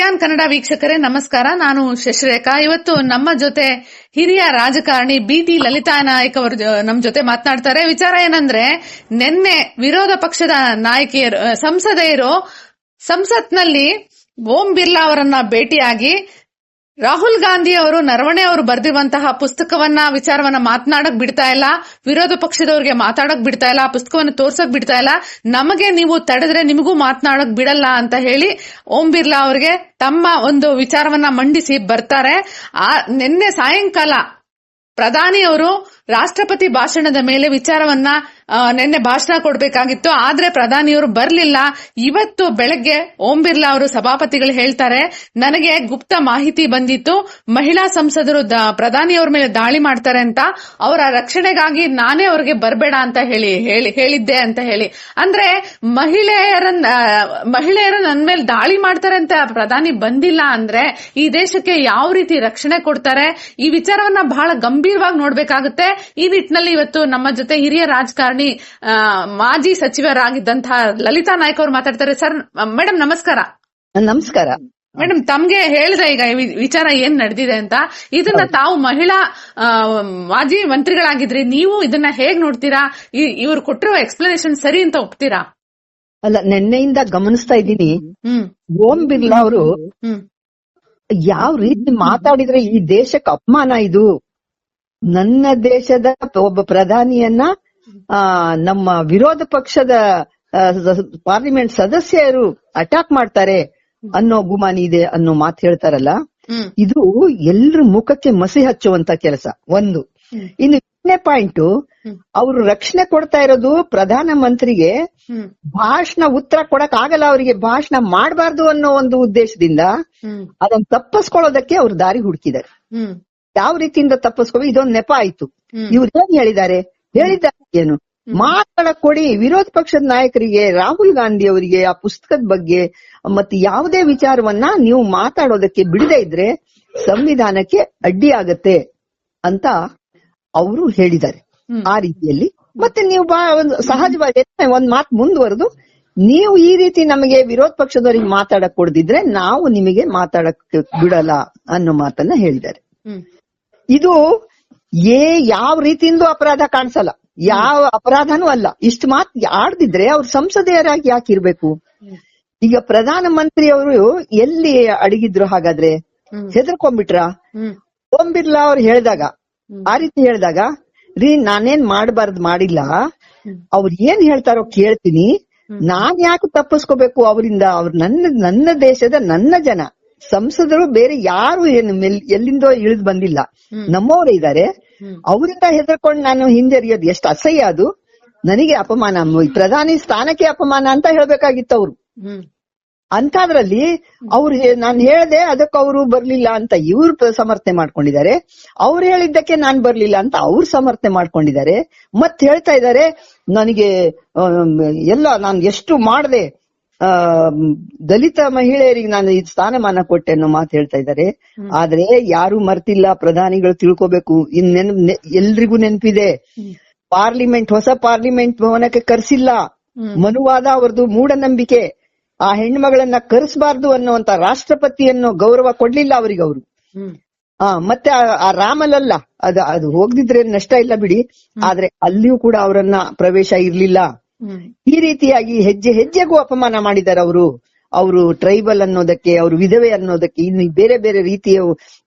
Xi'an Kannada ವೀಕ್ಷಕರೇ, ನಮಸ್ಕಾರ. ನಾನು ಶಶಿರೇಖಾ. ಇವತ್ತು ನಮ್ಮ ಜೊತೆ ಹಿರಿಯ ರಾಜಕಾರಣಿ ಬಿ ಟಿ ಲಲಿತಾ ನಾಯಕ್ ಅವರು ನಮ್ ಜೊತೆ ಮಾತನಾಡ್ತಾರೆ. ವಿಚಾರ ಏನಂದ್ರೆ, ನಿನ್ನೆ ವಿರೋಧ ಪಕ್ಷದ ನಾಯಕಿಯರು ಸಂಸದೆಯರು ಸಂಸತ್ನಲ್ಲಿ ಓಂ ಬಿರ್ಲಾ ಅವರನ್ನ ಭೇಟಿಯಾಗಿ ರಾಹುಲ್ ಗಾಂಧಿ ಅವರು ನರವಣೆ ಅವರು ಬರೆದಿರುವಂತಹ ಪುಸ್ತಕವನ್ನ, ವಿಚಾರವನ್ನ ಮಾತನಾಡಕ್ ಬಿಡ್ತಾ ಇಲ್ಲ, ವಿರೋಧ ಪಕ್ಷದವರಿಗೆ ಮಾತಾಡಕ್ ಬಿಡ್ತಾ ಇಲ್ಲ, ಪುಸ್ತಕವನ್ನು ತೋರ್ಸಕ್ ಬಿಡ್ತಾ ಇಲ್ಲ. ನಮಗೆ ನೀವು ತಡೆದ್ರೆ ನಿಮಗೂ ಮಾತನಾಡಕ್ ಬಿಡಲ್ಲ ಅಂತ ಹೇಳಿ ಓಂ ಬಿರ್ಲಾ ಅವರಿಗೆ ತಮ್ಮ ಒಂದು ವಿಚಾರವನ್ನ ಮಂಡಿಸಿ ಬರ್ತಾರೆ. ಆ, ನಿನ್ನೆ ಸಾಯಂಕಾಲ ಪ್ರಧಾನಿಯವರು ರಾಷ್ಟ್ರಪತಿ ಭಾಷಣದ ಮೇಲೆ ವಿಚಾರವನ್ನ ನಿನ್ನೆ ಭಾಷಣ ಕೊಡಬೇಕಾಗಿತ್ತು, ಆದ್ರೆ ಪ್ರಧಾನಿಯವರು ಬರ್ಲಿಲ್ಲ. ಇವತ್ತು ಬೆಳಗ್ಗೆ ಓಂ ಬಿರ್ಲಾ ಅವರು ಸಭಾಪತಿಗಳು ಹೇಳ್ತಾರೆ, ನನಗೆ ಗುಪ್ತ ಮಾಹಿತಿ ಬಂದಿತ್ತು, ಮಹಿಳಾ ಸಂಸದರು ಪ್ರಧಾನಿಯವರ ಮೇಲೆ ದಾಳಿ ಮಾಡ್ತಾರೆ ಅಂತ, ಅವರ ರಕ್ಷಣೆಗಾಗಿ ನಾನೇ ಅವ್ರಿಗೆ ಬರಬೇಡ ಅಂತ ಹೇಳಿ ಹೇಳಿ, ಹೇಳಿದ್ದೆ ಅಂತ ಹೇಳಿ. ಅಂದ್ರೆ ಮಹಿಳೆಯರನ್ನ ಮಹಿಳೆಯರು ನನ್ನ ಮೇಲೆ ದಾಳಿ ಮಾಡ್ತಾರೆ ಅಂತ ಪ್ರಧಾನಿ ಬಂದಿಲ್ಲ ಅಂದ್ರೆ ಈ ದೇಶಕ್ಕೆ ಯಾವ ರೀತಿ ರಕ್ಷಣೆ ಕೊಡ್ತಾರೆ? ಈ ವಿಚಾರವನ್ನ ಬಹಳ ಗಂಭೀರವಾಗಿ ನೋಡ್ಬೇಕಾಗುತ್ತೆ. ಈ ನಿಟ್ಟಿನಲ್ಲಿ ಇವತ್ತು ನಮ್ಮ ಜೊತೆ ಹಿರಿಯ ರಾಜಕಾರಣಿ ಆ, ಮಾಜಿ ಸಚಿವರಾಗಿದ್ದಂತಹ ಲಲಿತಾ ನಾಯ್ಕ ಅವರು ಮಾತಾಡ್ತಾರೆ. ಸರ್ ಮೇಡಮ್ ನಮಸ್ಕಾರ. ನಮಸ್ಕಾರ. ಮೇಡಮ್ ತಮ್ಗೆ ಹೇಳಿದೆ ಈಗ ವಿಚಾರ ಏನ್ ನಡೆದಿದೆ ಅಂತ. ಇದನ್ನ ತಾವು ಮಹಿಳಾ ಮಾಜಿ ಮಂತ್ರಿಗಳಾಗಿದ್ರೆ ನೀವು ಇದನ್ನ ಹೇಗ್ ನೋಡ್ತೀರಾ? ಇವರು ಕೊಟ್ಟಿರೋ ಎಕ್ಸ್ಪ್ಲನೇಷನ್ ಸರಿ ಅಂತ ಒಪ್ತೀರಾ? ಅಲ್ಲ ನಿನ್ನೆಯಿಂದ ಗಮನಿಸ್ತಾ ಇದ್ದೀನಿ. ಓಂ ಬಿರ್ಲಾ ಅವರು ಯಾವ ರೀತಿ ಮಾತಾಡಿದ್ರೆ ಈ ದೇಶಕ್ಕೆ ಅಪಮಾನ ಇದು? ನನ್ನ ದೇಶದ ಒಬ್ಬ ಪ್ರಧಾನಿಯನ್ನ ನಮ್ಮ ವಿರೋಧ ಪಕ್ಷದ ಪಾರ್ಲಿಮೆಂಟ್ ಸದಸ್ಯರು ಅಟ್ಯಾಕ್ ಮಾಡ್ತಾರೆ ಅನ್ನೋ ಗುಮಾನಿ ಇದೆ ಅನ್ನೋ ಮಾತು ಹೇಳ್ತಾರಲ್ಲ ಇದು ಎಲ್ರ ಮುಖಕ್ಕೆ ಮಸಿ ಹಚ್ಚುವಂತ ಕೆಲಸ ಒಂದು. ಇನ್ನು ಎರಡನೇ ಪಾಯಿಂಟ್. ಅವರು ರಕ್ಷಣೆ ಕೊಡ್ತಾ ಇರೋದು ಪ್ರಧಾನ ಮಂತ್ರಿಗೆ ಭಾಷಣ ಉತ್ತರ ಕೊಡಕ್ ಆಗಲ್ಲ ಅವರಿಗೆ ಭಾಷಣ ಮಾಡಬಾರ್ದು ಅನ್ನೋ ಒಂದು ಉದ್ದೇಶದಿಂದ ಅದನ್ನ ತಪ್ಪಿಸ್ಕೊಳ್ಳೋದಕ್ಕೆ ಅವ್ರು ದಾರಿ ಹುಡುಕಿದ್ದಾರೆ. ಯಾವ ರೀತಿಯಿಂದ ತಪ್ಪಿಸ್ಕೊ ಇದೊಂದು ನೆಪ ಆಯ್ತು. ಇವ್ರು ಏನ್ ಹೇಳಿದ್ದಾರೆ? ಹೇಳಿದ್ದಾರೆ ಏನು ಮಾತಾಡಕ್ ಕೊಡಿ. ವಿರೋಧ ಪಕ್ಷದ ನಾಯಕರಿಗೆ ರಾಹುಲ್ ಗಾಂಧಿ ಅವರಿಗೆ ಆ ಪುಸ್ತಕದ ಬಗ್ಗೆ ಮತ್ತೆ ಯಾವುದೇ ವಿಚಾರವನ್ನ ನೀವು ಮಾತಾಡೋದಕ್ಕೆ ಬಿಡದೆ ಇದ್ರೆ ಸಂವಿಧಾನಕ್ಕೆ ಅಡ್ಡಿ ಆಗತ್ತೆ ಅಂತ ಅವರು ಹೇಳಿದ್ದಾರೆ. ಆ ರೀತಿಯಲ್ಲಿ. ಮತ್ತೆ ನೀವು ಬಾ ಒಂದು ಸಹಜವಾಗಿ ಒಂದ್ ಮಾತು ಮುಂದುವರೆದು ನೀವು ಈ ರೀತಿ ನಮಗೆ ವಿರೋಧ ಪಕ್ಷದವರಿಗೆ ಮಾತಾಡಕ್ ಕೊಡದಿದ್ರೆ ನಾವು ನಿಮಗೆ ಮಾತಾಡಕ್ ಬಿಡಲ್ಲ ಅನ್ನೋ ಮಾತನ್ನ ಹೇಳಿದ್ದಾರೆ. ಇದು ಏ ಯಾವ ರೀತಿಯಿಂದ ಅಪರಾಧ ಕಾಣಿಸಲ್ಲ. ಯಾವ ಅಪರಾಧನೂ ಅಲ್ಲ. ಇಷ್ಟು ಮಾತ್ ಆಡ್ದಿದ್ರೆ ಅವ್ರು ಸಂಸದೆಯರಾಗಿ ಯಾಕೆ ಇರ್ಬೇಕು? ಈಗ ಪ್ರಧಾನ ಮಂತ್ರಿ ಅವರು ಎಲ್ಲಿ ಅಡಗಿದ್ರು ಹಾಗಾದ್ರೆ. ಹೆದರ್ಕೊಂಡ್ಬಿಟ್ರ? ಓಂ ಬಿರ್ಲಾ ಅವ್ರು ಹೇಳಿದಾಗ ಆ ರೀತಿ ಹೇಳಿದಾಗ ರೀ ನಾನೇನ್ ಮಾಡಬಾರ್ದು ಮಾಡಿಲ್ಲ. ಅವ್ರು ಏನ್ ಹೇಳ್ತಾರೋ ಕೇಳ್ತೀನಿ. ನಾನ್ ಯಾಕೆ ತಪ್ಪಿಸ್ಕೋಬೇಕು ಅವರಿಂದ? ಅವ್ರು ನನ್ನ ನನ್ನ ದೇಶದ ನನ್ನ ಜನ. ಸಂಸದರು ಬೇರೆ ಯಾರು ಏನು ಎಲ್ಲಿಂದೋ ಇಳಿದು ಬಂದಿಲ್ಲ. ನಮ್ಮವರು ಇದ್ದಾರೆ. ಅವರಿಂದ ಹೆದರ್ಕೊಂಡು ನಾನು ಹಿಂಜರಿಯೋದು ಎಷ್ಟು ಅಸಹ್ಯ ಅದು. ನನಗೆ ಅಪಮಾನ ಪ್ರಧಾನಿ ಸ್ಥಾನಕ್ಕೆ ಅಪಮಾನ ಅಂತ ಹೇಳ್ಬೇಕಾಗಿತ್ತು ಅವ್ರು. ಅಂತಾದ್ರಲ್ಲಿ ಅವ್ರು ನಾನು ಹೇಳ್ದೆ ಅದಕ್ಕೆ ಅವರು ಬರ್ಲಿಲ್ಲ ಅಂತ ಇವ್ರು ಸಮರ್ಥನೆ ಮಾಡ್ಕೊಂಡಿದ್ದಾರೆ. ಅವ್ರು ಹೇಳಿದ್ದಕ್ಕೆ ನಾನ್ ಬರ್ಲಿಲ್ಲ ಅಂತ ಅವ್ರು ಸಮರ್ಥನೆ ಮಾಡ್ಕೊಂಡಿದ್ದಾರೆ. ಮತ್ ಹೇಳ್ತಾ ಇದ್ದಾರೆ ನನಗೆ ಎಲ್ಲ ನಾನು ಎಷ್ಟು ಮಾಡ್ದೆ ದಲಿತ ಮಹಿಳೆಯರಿಗೆ ನಾನು ಈ ಸ್ಥಾನಮಾನ ಕೊಟ್ಟೆ ಅನ್ನೋ ಮಾತು ಹೇಳ್ತಾ ಇದ್ದಾರೆ. ಆದ್ರೆ ಯಾರು ಮರ್ತಿಲ್ಲ ಪ್ರಧಾನಿಗಳು ತಿಳ್ಕೋಬೇಕು. ಇನ್ ನೆನ್ ಎಲ್ರಿಗೂ ನೆನಪಿದೆ. ಪಾರ್ಲಿಮೆಂಟ್ ಹೊಸ ಪಾರ್ಲಿಮೆಂಟ್ ಭವನಕ್ಕೆ ಕರೆಸಿಲ್ಲ. ಮನುವಾದ ಅವರದು ಮೂಢನಂಬಿಕೆ. ಆ ಹೆಣ್ಮಗಳನ್ನ ಕರೆಸಬಾರ್ದು ಅನ್ನುವಂತ ರಾಷ್ಟ್ರಪತಿ ಅನ್ನೋ ಗೌರವ ಕೊಡ್ಲಿಲ್ಲ ಅವರಿಗೆ ಅವರು. ಆ ಮತ್ತೆ ಆ- ರಾಮಲಲ್ಲ ಅದು ಅದು ಹೋಗ್ದಿದ್ರೆ ನಷ್ಟ ಇಲ್ಲ ಬಿಡಿ. ಆದ್ರೆ ಅಲ್ಲಿಯೂ ಕೂಡ ಅವರನ್ನ ಪ್ರವೇಶ ಇರ್ಲಿಲ್ಲ. ಈ ರೀತಿಯಾಗಿ ಹೆಜ್ಜೆ ಹೆಜ್ಜೆಗೂ ಅಪಮಾನ ಮಾಡಿದ್ದಾರೆ ಅವರು. ಅವರು ಟ್ರೈಬಲ್ ಅನ್ನೋದಕ್ಕೆ, ಅವರು ವಿಧವೆ ಅನ್ನೋದಕ್ಕೆ, ಇನ್ನು ಬೇರೆ ಬೇರೆ ರೀತಿಯ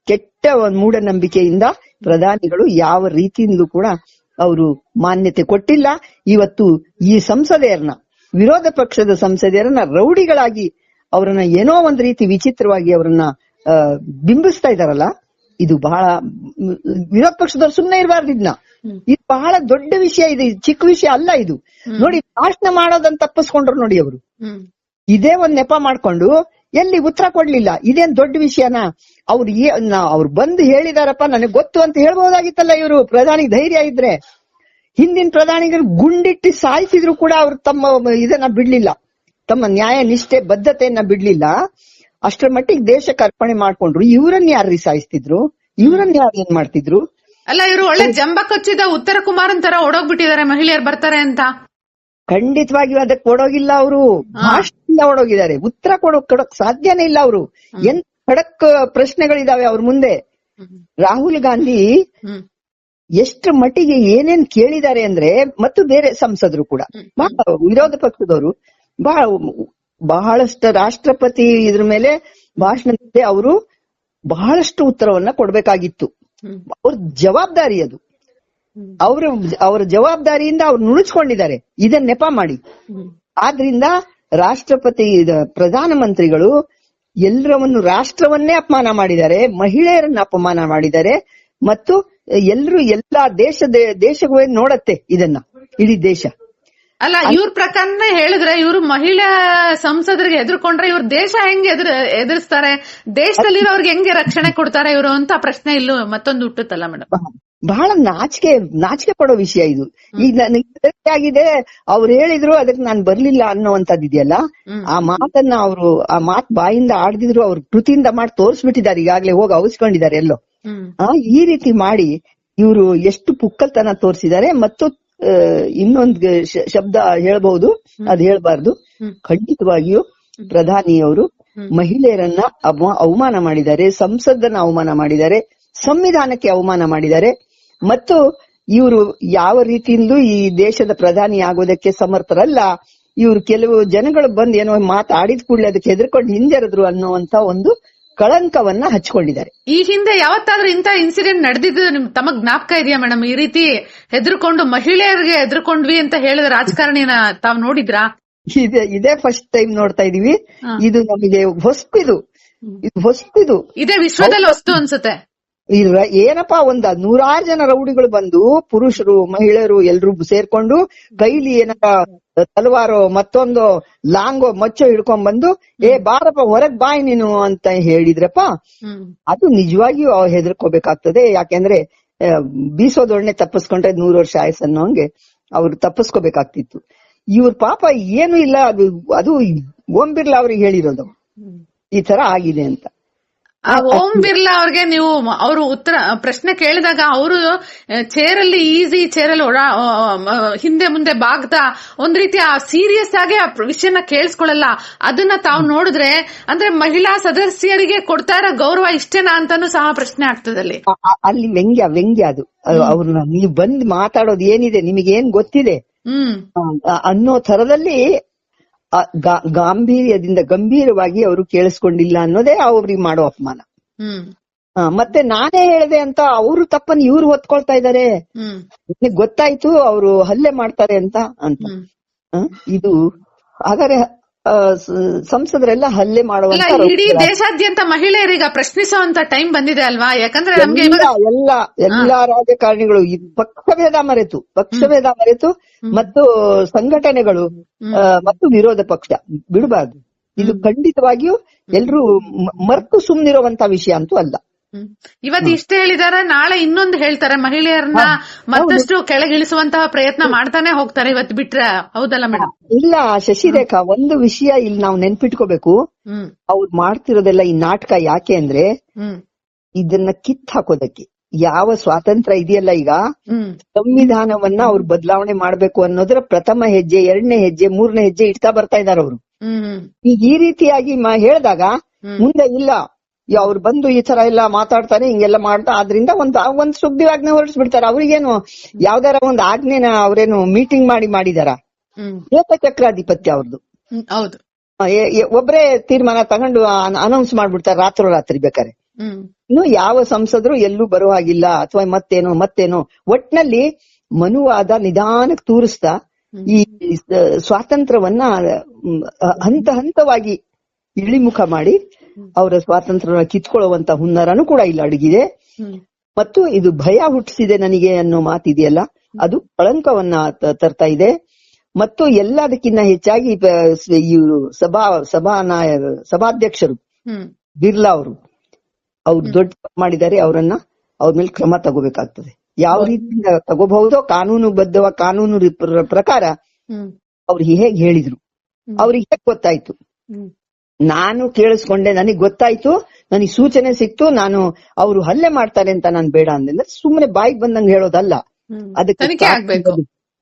ಕೆಟ್ಟ ಒಂದು ಮೂಢನಂಬಿಕೆಯಿಂದ ಪ್ರಧಾನಿಗಳು ಯಾವ ರೀತಿಯಿಂದಲೂ ಕೂಡ ಅವರು ಮಾನ್ಯತೆ ಕೊಟ್ಟಿಲ್ಲ. ಇವತ್ತು ಈ ಸಂಸದೆಯರನ್ನ, ವಿರೋಧ ಪಕ್ಷದ ಸಂಸದೆಯರನ್ನ, ರೌಡಿಗಳಾಗಿ ಅವರನ್ನ ಏನೋ ಒಂದ್ ರೀತಿ ವಿಚಿತ್ರವಾಗಿ ಅವರನ್ನ ಬಿಂಬಿಸ್ತಾ ಇದಾರಲ್ಲ ಇದು ಬಹಳ, ವಿರೋಧ ಪಕ್ಷದವ್ರು ಸುಮ್ನೆ ಇರಬಾರ್ದು ಇದನ್ನ ಇದು ಬಹಳ ದೊಡ್ಡ ವಿಷಯ ಇದು ಚಿಕ್ಕ ವಿಷಯ ಅಲ್ಲ ಇದು. ನೋಡಿ ಭಾಷಣ ಮಾಡೋದನ್ನ ತಪ್ಪಿಸ್ಕೊಂಡ್ರು ನೋಡಿ ಅವರು. ಇದೇ ಒಂದ್ ನೆಪ ಮಾಡ್ಕೊಂಡು ಎಲ್ಲಿ ಉತ್ತರ ಕೊಡ್ಲಿಲ್ಲ ಇದೇನ್ ದೊಡ್ಡ ವಿಷಯನ? ಅವ್ರು ಅವ್ರು ಬಂದು ಹೇಳಿದಾರಪ್ಪ ನನಗೆ ಗೊತ್ತು ಅಂತ ಹೇಳ್ಬಹುದಾಗಿತ್ತಲ್ಲ ಇವರು ಪ್ರಧಾನಿ ಧೈರ್ಯ ಇದ್ರೆ. ಹಿಂದಿನ ಪ್ರಧಾನಿಗಳು ಗುಂಡಿಟ್ಟು ಸಾಯಿಸಿದ್ರು ಕೂಡ ಅವ್ರು ತಮ್ಮ ಇದನ್ನ ಬಿಡ್ಲಿಲ್ಲ. ತಮ್ಮ ನ್ಯಾಯ ನಿಷ್ಠೆ ಬದ್ಧತೆಯನ್ನ ಬಿಡ್ಲಿಲ್ಲ. ಅಷ್ಟರ ಮಟ್ಟಿಗೆ ದೇಶಕ್ಕೆ ಅರ್ಪಣೆ ಮಾಡ್ಕೊಂಡ್ರು. ಇವರನ್ನ ಯಾರು ಸಾಯಿಸ್ತಿದ್ರು? ಇವರನ್ನ ಯಾರು ಏನ್ ಮಾಡ್ತಿದ್ರು? ಅಲ್ಲ ಇವರು ಒಳ್ಳೆ ಜಂಬ ಕಚ್ಚಿದ ಉತ್ತರ ಕುಮಾರನ್ ತರ ಓಡೋಗ್ಬಿಟ್ಟಿದ್ದಾರೆ ಮಹಿಳೆಯರು ಬರ್ತಾರೆ ಅಂತ. ಖಂಡಿತವಾಗಿ ಅದಕ್ಕೆ ಕೊಡೋಗಿಲ್ಲ ಅವರು. ಭಾಷಣದಿಂದ ಓಡೋಗಿದ್ದಾರೆ. ಉತ್ತರ ಕೊಡೋಕ್ ಕೊಡಕ್ ಸಾಧ್ಯನೇ ಇಲ್ಲ ಅವರು. ಎಂತ ಖಡಕ್ ಪ್ರಶ್ನೆಗಳಿದಾವೆ ಅವ್ರ ಮುಂದೆ. ರಾಹುಲ್ ಗಾಂಧಿ ಎಷ್ಟು ಮಟ್ಟಿಗೆ ಏನೇನ್ ಕೇಳಿದ್ದಾರೆ ಅಂದ್ರೆ ಮತ್ತು ಬೇರೆ ಸಂಸದರು ಕೂಡ. ಬಹಳ ವಿರೋಧ ಪಕ್ಷದವರು. ಬಹಳ ಬಹಳಷ್ಟು ರಾಷ್ಟ್ರಪತಿ ಇದ್ರ ಮೇಲೆ ಭಾಷಣದಲ್ಲಿ ಅವರು ಬಹಳಷ್ಟು ಉತ್ತರವನ್ನ ಕೊಡ್ಬೇಕಾಗಿತ್ತು. ಅವ್ರ ಜವಾಬ್ದಾರಿ ಅದು. ಅವ್ರ, ಅವರು ಜವಾಬ್ದಾರಿಯಿಂದ ಅವ್ರು ನುಣುಚ್ಕೊಂಡಿದ್ದಾರೆ. ಇದನ್ನ ನೆಪ ಮಾಡಿ. ಆದ್ರಿಂದ ರಾಷ್ಟ್ರಪತಿ, ಇದ- ಪ್ರಧಾನಮಂತ್ರಿಗಳು ಎಲ್ಲರವನ್ನು ರಾಷ್ಟ್ರವನ್ನೇ ಅಪಮಾನ ಮಾಡಿದ್ದಾರೆ, ಮಹಿಳೆಯರನ್ನ ಅಪಮಾನ ಮಾಡಿದ್ದಾರೆ, ಮತ್ತು ಎಲ್ಲರೂ ಎಲ್ಲಾ ದೇಶದ ದೇಶಗಳೇ ನೋಡತ್ತೆ ಇದನ್ನ. ಇಡೀ ದೇಶ. ಅಲ್ಲ ಇವ್ರ ಪ್ರಕಾರನೇ ಹೇಳಿದ್ರೆ ಇವ್ರು ಮಹಿಳಾ ಸಂಸದರಿಗೆ ಎದುರ್ಕೊಂಡ್ರೆ ಇವ್ರ ದೇಶ ಹೆಂಗ್ ಎದುರ್ ಎದುರಿಸ್ತಾರೆ? ದೇಶದಲ್ಲಿರೋರ್ಗೆ ಹೆಂಗೆ ರಕ್ಷಣೆ ಕೊಡ್ತಾರೆ ಇವರು ಅಂತ ಪ್ರಶ್ನೆ ಇಲ್ಲೂ ಮತ್ತೊಂದು ಹುಟ್ಟುತ್ತಲ್ಲ ಮೇಡಮ್. ಬಹ- ಬಹಳ ನಾಚಿಕೆ ನಾಚಿಕೆ ಪಡೋ ವಿಷಯ ಇದು. ಈಗ ನನಗೆ ಆಗಿದೆ ಅವ್ರು ಹೇಳಿದ್ರು ಅದಕ್ಕೆ ನಾನು ಬರ್ಲಿಲ್ಲ ಅನ್ನೋವಂಥದ್ದು ಇದೆಯಲ್ಲ? ಆ ಮಾತನ್ನ ಅವರು ಆ ಮಾತ್ ಬಾಯಿಂದ ಆಡ್ದಿದ್ರು ಅವ್ರ ಕೃತಿಯಿಂದ ಮಾಡಿ ತೋರಿಸ್ಬಿಟ್ಟಿದ್ದಾರೆ ಈಗಾಗ್ಲೇ ಹೋಗಿ ಅವಸ್ಕೊಂಡಿದ್ದಾರೆ ಎಲ್ಲೋ. ಆ ಈ ರೀತಿ ಮಾಡಿ ಇವರು ಎಷ್ಟು ಪುಕ್ಕಲ್ತನ ತೋರಿಸಿದ್ದಾರೆ ಮತ್ತು ಇನ್ನೊಂದ್ ಶಬ್ದ ಹೇಳಬಹುದು ಅದ್ ಹೇಳ್ಬಾರ್ದು. ಖಂಡಿತವಾಗಿಯೂ ಪ್ರಧಾನಿಯವರು ಮಹಿಳೆಯರನ್ನ ಅವಮಾನ ಮಾಡಿದ್ದಾರೆ ಸಂಸದನ್ನ ಅವಮಾನ ಮಾಡಿದ್ದಾರೆ ಸಂವಿಧಾನಕ್ಕೆ ಅವಮಾನ ಮಾಡಿದ್ದಾರೆ. ಮತ್ತು ಇವರು ಯಾವ ರೀತಿಯಿಂದಲೂ ಈ ದೇಶದ ಪ್ರಧಾನಿ ಆಗೋದಕ್ಕೆ ಸಮರ್ಥರಲ್ಲ. ಇವರು ಕೆಲವು ಜನಗಳು ಬಂದು ಏನೋ ಮಾತಾಡಿದ ಕೂಡಲೇ ಅದಕ್ಕೆ ಹೆದರ್ಕೊಂಡು ಹಿಂಜರಿದ್ರು ಅನ್ನುವಂತ ಒಂದು ಕಳಂಕವನ್ನ ಹಚ್ಕೊಂಡಿದ್ದಾರೆ ಈ ಹಿಂದೆ ಯಾವತ್ತಾದ್ರೂ ಇಂತ ಇನ್ಸಿಡೆಂಟ್ ನಡೆದಿದ್ದು ನಿಮ್ ತಮಗ್ ಜ್ಞಾಪಕ ಇದೆಯಾ ಮೇಡಮ್? ಈ ರೀತಿ ಹೆದರ್ಕೊಂಡು ಮಹಿಳೆಯರಿಗೆ ಹೆದರ್ಕೊಂಡ್ವಿ ಅಂತ ಹೇಳಿದ ರಾಜಕಾರಣಿನ ತಾವ್ ನೋಡಿದ್ರಾ? ಇದೆ ಇದೇ ಫಸ್ಟ್ ಟೈಮ್ ನೋಡ್ತಾ ಇದೀವಿ. ಇದು ನಮಗೆ ಹೊಸ್ತಿದು ಇದು ಹೊಸ್ತಿದು ಇದೇ ವಿಶ್ವದಲ್ಲಿ ಹೊಸ್ತು ಅನ್ಸುತ್ತೆ. ಏನಪ್ಪಾ ಒಂದ್ ನೂರಾರು ಜನ ರೌಡಿಗಳು ಬಂದು ಪುರುಷರು ಮಹಿಳೆಯರು ಎಲ್ರು ಸೇರ್ಕೊಂಡು ಕೈಲಿ ಏನಪ್ಪ ತಲವಾರು ಮತ್ತೊಂದು ಲಾಂಗೋ ಮಚ್ಚೋ ಹಿಡ್ಕೊಂಡ್ ಬಂದು ಏ ಬಾರಪ್ಪ ಹೊರಗ್ ಬಾಯ್ ನೀನು ಅಂತ ಹೇಳಿದ್ರಪ್ಪ. ಅದು ನಿಜವಾಗಿಯೂ ಅವ್ರು ಹೆದರ್ಕೋಬೇಕಾಗ್ತದೆ. ಯಾಕೆಂದ್ರೆ ಬೀಸೋದೊಡನೆ ತಪ್ಪಿಸ್ಕೊಂಡ್ರೆ ನೂರು ವರ್ಷ ಆಯ್ಸ್ ಅನ್ನೋಂಗೆ ಅವ್ರು ತಪ್ಪಿಸ್ಕೋಬೇಕಾಗ್ತಿತ್ತು. ಇವ್ರ ಪಾಪ ಏನು ಇಲ್ಲ. ಅದು ಅದು ಓಂ ಬಿರ್ಲಾ ಅವ್ರಿಗೆ ಹೇಳಿರೋದು. ಈ ತರ ಆಗಿದೆ ಅಂತ. ಓಂ ಬಿರ್ಲಾ ಅವ್ರಿಗೆ ನೀವು ಅವರು ಉತ್ತರ ಪ್ರಶ್ನೆ ಕೇಳಿದಾಗ ಅವರು ಚೇರ್ ಅಲ್ಲಿ ಈಸಿ ಚೇರ್ ಅಲ್ಲಿ ಆ, ಹಿಂದೆ ಮುಂದೆ ಬಾಗ್ತಾ ಒಂದ್ ರೀತಿ ಆ ಸೀರಿಯಸ್ ಆಗಿ ಆ ವಿಷಯನ ಕೇಳಿಸ್ಕೊಳ್ಳಲ್ಲ ಅದನ್ನ ತಾವು ನೋಡಿದ್ರೆ ಅಂದ್ರೆ ಮಹಿಳಾ ಸದಸ್ಯರಿಗೆ ಕೊಡ್ತಾ ಇರೋ ಗೌರವ ಇಷ್ಟೇನಾ ಅಂತಾನು ಸಹ ಪ್ರಶ್ನೆ ಆಗ್ತದೆ ಅಲ್ಲಿ. ಅಲ್ಲಿ ವ್ಯಂಗ್ಯ ವ್ಯಂಗ್ಯ ಅದು. ಅವ್ರನ್ನ ನೀವು ಬಂದ್ ಮಾತಾಡೋದು ಏನಿದೆ ನಿಮಗೆ ಏನ್ ಗೊತ್ತಿದೆ? ಹ್ಮ್. ಅನ್ನೋ ತರದಲ್ಲಿ ಗಾಂಭೀರ್ಯದಿಂದ ಗಂಭೀರವಾಗಿ ಅವರು ಕೇಳಿಸ್ಕೊಂಡಿಲ್ಲ ಅನ್ನೋದೇ ಅವ್ರಿಗೆ ಮಾಡೋ ಅಪಮಾನ. ಮತ್ತೆ ನಾನೇ ಹೇಳಿದೆ ಅಂತ ಅವರು ತಪ್ಪನ್ನು ಇವ್ರು ಹೊತ್ಕೊಳ್ತಾ ಇದಾರೆ. ಗೊತ್ತಾಯ್ತು ಅವರು ಹಲ್ಲೆ ಮಾಡ್ತಾರೆ ಅಂತ ಅಂತ. ಇದು ಹಾಗಾದ್ರೆ ಸಂಸದರೆಲ್ಲ ಹಲ್ಲೆ ಮಾಡುವ ಇಡೀ ದೇಶಾದ್ಯಂತ ಮಹಿಳೆಯರೀಗ ಪ್ರಶ್ನಿಸುವಂತ ಟೈಮ್ ಬಂದಿದೆ ಅಲ್ವಾ? ಯಾಕಂದ್ರೆ ನಮ್ಗೆ ಎಲ್ಲ ಎಲ್ಲ ರಾಜಕಾರಣಿಗಳು ಪಕ್ಷಭೇದ ಮರೆತು ಪಕ್ಷಭೇದ ಮರೆತು ಮತ್ತು ಸಂಘಟನೆಗಳು ಮತ್ತು ವಿರೋಧ ಪಕ್ಷ ಬಿಡಬಾರ್ದು. ಇದು ಖಂಡಿತವಾಗಿಯೂ ಎಲ್ರು ಮರ್ತು ಸುಮ್ನಿರುವಂತ ವಿಷಯ ಅಂತೂ ಅಲ್ಲ. ಇವತ್ತು ಇಷ್ಟ ಹೇಳಿದಾರೆ ನಾಳೆ ಇನ್ನೊಂದು ಹೇಳ್ತಾರೆ. ಮಹಿಳೆಯರನ್ನ ಮತ್ತಷ್ಟು ಕೆಳಗಿಳಿಸುವಂತಹ ಪ್ರಯತ್ನ ಮಾಡ್ತಾನೆ ಹೋಗ್ತಾರೆ ಇವತ್ತು ಬಿಟ್ರೆ. ಹೌದಲ್ಲ ಮೇಡಮ್ ಇಲ್ಲ ಶಶಿರೇಖಾ ಒಂದು ವಿಷಯ ಇಲ್ಲಿ ನಾವು ನೆನ್ಪಿಟ್ಕೋಬೇಕು. ಅವ್ರು ಮಾಡ್ತಿರೋದೆಲ್ಲ ಈ ನಾಟಕ ಯಾಕೆ ಅಂದ್ರೆ ಇದನ್ನ ಕಿತ್ ಹಾಕೋದಕ್ಕೆ. ಯಾವ ಸ್ವಾತಂತ್ರ್ಯ ಇದೆಯಲ್ಲ ಈಗ? ಸಂವಿಧಾನವನ್ನ ಅವ್ರು ಬದಲಾವಣೆ ಮಾಡ್ಬೇಕು ಅನ್ನೋದ್ರ ಪ್ರಥಮ ಹೆಜ್ಜೆ ಎರಡನೇ ಹೆಜ್ಜೆ ಮೂರನೇ ಹೆಜ್ಜೆ ಇಡ್ತಾ ಬರ್ತಾ ಇದಾರೆ ಅವರು. ಈಗ ಈ ರೀತಿಯಾಗಿ ಹೇಳಿದಾಗ ಮುಂದೆ ಇಲ್ಲ. ಅವ್ರು ಬಂದು ಈ ತರ ಎಲ್ಲ ಮಾತಾಡ್ತಾರೆ ಹಿಂಗೆಲ್ಲ ಮಾಡ್ತಾ ಆದ್ರಿಂದ ಒಂದ್ ಒಂದ್ ಸುಗ್ರೀವಾಜ್ಞೆ ಹೊರಡಿಸ್ಬಿಡ್ತಾರೆ. ಅವ್ರಿಗೇನು ಯಾವ್ದಾರ ಒಂದ್ ಆಜ್ಞೆನ ಅವ್ರೇನು ಮೀಟಿಂಗ್ ಮಾಡಿ ಮಾಡಿದಾರ? ಏಕಚಕ್ರಾಧಿಪತ್ಯ ಅವ್ರದ್ದು ಹೌದು. ಒಬ್ಬರೇ ಒಬ್ರೇ ತೀರ್ಮಾನ ತಗೊಂಡು ಅನೌನ್ಸ್ ಮಾಡ್ಬಿಡ್ತಾರೆ ರಾತ್ರೋರಾತ್ರಿ ಬೇಕಾರೆ ಇನ್ನು ಯಾವ ಸಂಸದರು ಎಲ್ಲೂ ಬರೋ ಹಾಗಿಲ್ಲ ಅಥವಾ ಮತ್ತೇನು ಮತ್ತೇನು. ಒಟ್ನಲ್ಲಿ ಮನುವಾದ ನಿಧಾನಕ್ಕೆ ತೂರಿಸ್ತಾ ಈ ಸ್ವಾತಂತ್ರ್ಯವನ್ನ ಹಂತ ಹಂತವಾಗಿ ಇಳಿಮುಖ ಮಾಡಿ ಅವರ ಸ್ವಾತಂತ್ರ್ಯ ಕಿತ್ಕೊಳ್ಳುವಂತ ಹುನ್ನರನು ಕೂಡ ಇಲ್ಲಿ ಅಡಗಿದೆ. ಮತ್ತು ಇದು ಭಯ ಹುಟ್ಟಿಸಿದೆ ನನಗೆ ಅನ್ನೋ ಮಾತಿದೆಯಲ್ಲ? ಅದು ಕಳಂಕವನ್ನ ತರ್ತಾ ಇದೆ. ಮತ್ತು ಎಲ್ಲದಕ್ಕಿಂತ ಹೆಚ್ಚಾಗಿ ಇವರು ಸಭಾ ಸಭಾ ನಾಯ ಸಭಾಧ್ಯಕ್ಷರು ಬಿರ್ಲಾ ಅವರು. ಅವ್ರು ದೊಡ್ಡ ಮಾಡಿದ್ದಾರೆ ಅವರನ್ನ ಅವ್ರ ಮೇಲೆ ಕ್ರಮ ತಗೋಬೇಕಾಗ್ತದೆ. ಯಾವ ರೀತಿಯಿಂದ ತಗೋಬಹುದೋ ಕಾನೂನು ಬದ್ಧವ ಕಾನೂನು ಪ್ರಕಾರ ಅವ್ರು ಹೇಗೆ ಹೇಳಿದ್ರು. ಅವ್ರಿಗೆ ಹೇಗೆ ಗೊತ್ತಾಯ್ತು. ನಾನು ಕೇಳಿಸ್ಕೊಂಡೆ ನನಗ್ ಗೊತ್ತಾಯ್ತು ನನಗೆ ಸೂಚನೆ ಸಿಕ್ತು ನಾನು ಅವರು ಹಲ್ಲೆ ಮಾಡ್ತಾರೆ ಅಂತ ನಾನು ಬೇಡ ಅಂದ್ರೆ ಸುಮ್ಮನೆ ಬಾಯಿಗೆ ಬಂದಂಗೆ ಹೇಳೋದಲ್ಲ. ಅದಕ್ಕೆ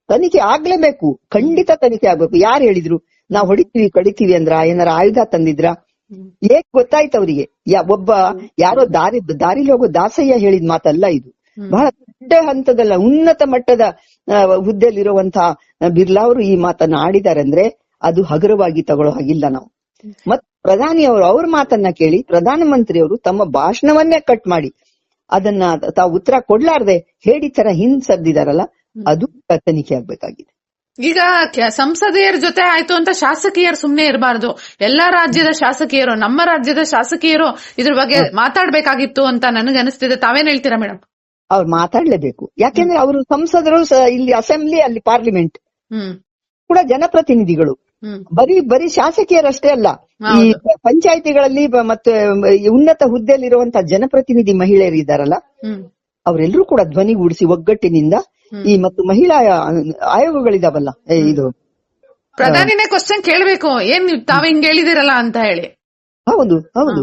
ತನಿಖೆ ಆಗ್ಲೇಬೇಕು. ಖಂಡಿತ ತನಿಖೆ ಆಗ್ಬೇಕು. ಯಾರು ಹೇಳಿದ್ರು? ನಾವ್ ಹೊಡಿತೀವಿ ಕಡಿತೀವಿ ಅಂದ್ರ ಏನಾರ ಆಯುಧ ತಂದಿದ್ರ? ಏಕ್ ಗೊತ್ತಾಯ್ತು ಅವರಿಗೆ? ಒಬ್ಬ ಯಾರೋ ದಾರಿ ದಾರಿಲಿ ಹೋಗೋ ದಾಸಯ್ಯ ಹೇಳಿದ ಮಾತಲ್ಲ ಇದು. ಬಹಳ ದೊಡ್ಡ ಹಂತದಲ್ಲ ಉನ್ನತ ಮಟ್ಟದ ಹುದ್ದೆಯಲ್ಲಿರುವಂತಹ ಬಿರ್ಲಾ ಅವರು ಈ ಮಾತನ್ನ ಆಡಿದಾರೆ ಅಂದ್ರೆ ಅದು ಹಗುರವಾಗಿ ತಗೊಳ್ಳೋ ಹಾಗಿಲ್ಲ ನಾವು. ಮತ್ ಪ್ರಧಾನಿ ಅವರು ಅವ್ರ ಮಾತನ್ನ ಕೇಳಿ ಪ್ರಧಾನಮಂತ್ರಿ ಅವರು ತಮ್ಮ ಭಾಷಣವನ್ನೇ ಕಟ್ ಮಾಡಿ ಅದನ್ನ ತಾವು ಉತ್ತರ ಕೊಡ್ಲಾರ್ದೆ ಹೇಳಿ ತರ ಹಿಂದ್ ಸರ್ದಿದಾರಲ್ಲ ಅದು ತನಿಖೆ ಆಗ್ಬೇಕಾಗಿದೆ. ಈಗ ಸಂಸದೆಯರ ಜೊತೆ ಆಯ್ತು ಅಂತ ಶಾಸಕಿಯರು ಸುಮ್ನೆ ಇರಬಾರ್ದು. ಎಲ್ಲಾ ರಾಜ್ಯದ ಶಾಸಕಿಯರು ನಮ್ಮ ರಾಜ್ಯದ ಶಾಸಕಿಯರು ಇದ್ರ ಬಗ್ಗೆ ಮಾತಾಡ್ಬೇಕಾಗಿತ್ತು ಅಂತ ನನಗೆ ಅನಿಸ್ತಿದೆ. ತಾವೇನ್ ಹೇಳ್ತೀರಾ ಮೇಡಮ್ ಅವ್ರು ಮಾತಾಡ್ಲೇಬೇಕು. ಯಾಕೆಂದ್ರೆ ಅವರು ಸಂಸದರು ಇಲ್ಲಿ ಅಸೆಂಬ್ಲಿ ಅಲ್ಲಿ ಪಾರ್ಲಿಮೆಂಟ್ ಕೂಡ ಜನಪ್ರತಿನಿಧಿಗಳು. ಬರೀ ಬರೀ ಶಾಸಕಿಯರಷ್ಟೇ ಅಲ್ಲ ಈ ಪಂಚಾಯತಿಗಳಲ್ಲಿ ಮತ್ತೆ ಉನ್ನತ ಹುದ್ದೆಯಲ್ಲಿರುವಂತಹ ಜನಪ್ರತಿನಿಧಿ ಮಹಿಳೆಯರು ಇದ್ದಾರಲ್ಲ ಅವರೆಲ್ಲರೂ ಕೂಡ ಧ್ವನಿಗೂಡಿಸಿ ಒಗ್ಗಟ್ಟಿನಿಂದ ಈ ಮತ್ತು ಮಹಿಳಾ ಆಯೋಗಗಳಿದಾವಲ್ಲ ಇದು ಪ್ರಧಾನಿನೇ ಕ್ವಶನ್ ಕೇಳಬೇಕು ಏನ್ ತಾವ್ ಹಿಂಗ್ ಹೇಳಿದಿರಲ್ಲ ಅಂತ ಹೇಳಿ. ಹೌದು ಹೌದು.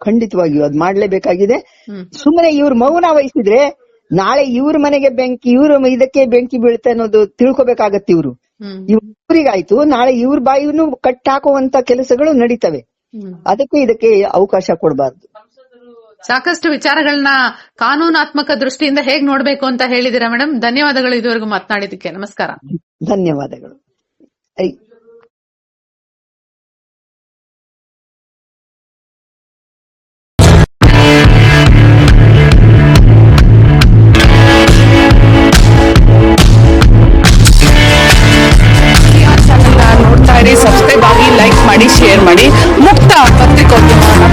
ಖಂಡಿತವಾಗಿಯೂ ಅದ್ ಮಾಡ್ಲೇಬೇಕಾಗಿದೆ. ಸುಮ್ಮನೆ ಇವ್ರು ಮೌನ ವಹಿಸಿದ್ರೆ ನಾಳೆ ಇವ್ರ ಮನೆಗೆ ಬೆಂಕಿ ಇವ್ರ ಇದಕ್ಕೆ ಬೆಂಕಿ ಬೀಳುತ್ತೆ ಅನ್ನೋದು ತಿಳ್ಕೊಬೇಕಾಗತ್ತೆ ಇವ್ರು. ಇವ್ರಿಗಾಯ್ತು. ನಾಳೆ ಇವ್ರ ಬಾಯಿನೂ ಕಟ್ಟಾಕುವಂತ ಕೆಲಸಗಳು ನಡೀತವೆ. ಅದಕ್ಕೂ ಇದಕ್ಕೆ ಅವಕಾಶ ಕೊಡಬಾರ್ದು. ಸಾಕಷ್ಟು ವಿಚಾರಗಳನ್ನ ಕಾನೂನಾತ್ಮಕ ದೃಷ್ಟಿಯಿಂದ ಹೇಗ್ ನೋಡ್ಬೇಕು ಅಂತ ಹೇಳಿದಿರಾ ಮೇಡಮ್? ಧನ್ಯವಾದಗಳು ಇದುವರೆಗೂ ಮಾತನಾಡಿದಕ್ಕೆ ನಮಸ್ಕಾರ. ಧನ್ಯವಾದಗಳು. ಶೇರ್ ಮಾಡಿ ಮುಕ್ತ ಪತ್ರಿಕೋದ್ಯಮವನ್ನು